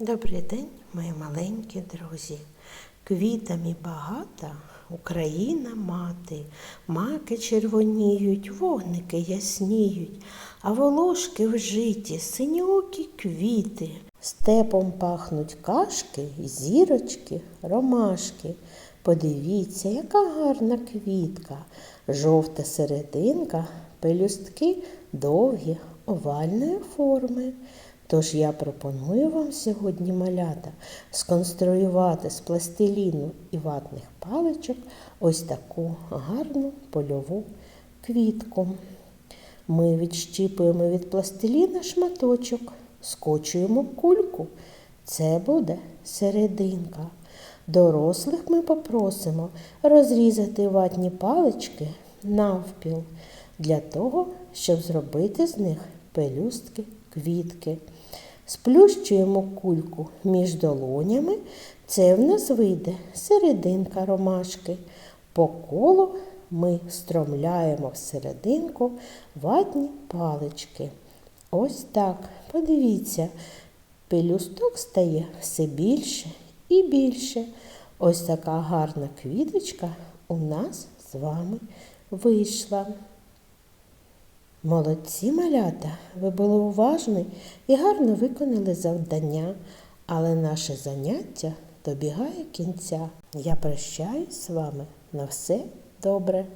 Добрий день, мої маленькі друзі. Квітами багата Україна мати, маки червоніють, вогники ясніють, а волошки вжиті, синьокі квіти. Степом пахнуть кашки, зірочки, ромашки. Подивіться, яка гарна квітка, жовта серединка, пелюстки довгі, овальної форми. Тож я пропоную вам сьогодні малята сконструювати з пластиліну і ватних паличок ось таку гарну польову квітку. Ми відщіпуємо від пластиліна шматочок, скочуємо кульку. Це буде серединка. Дорослих ми попросимо розрізати ватні палички навпіл для того, щоб зробити з них пелюстки квітки. Сплющуємо кульку між долонями. Це в нас вийде серединка ромашки. По колу ми стромляємо в серединку ватні палички. Ось так, подивіться, пелюсток стає все більше і більше. Ось така гарна квіточка у нас з вами вийшла. Молодці малята, ви були уважні і гарно виконали завдання, але наше заняття добігає кінця. Я прощаюсь з вами на все добре.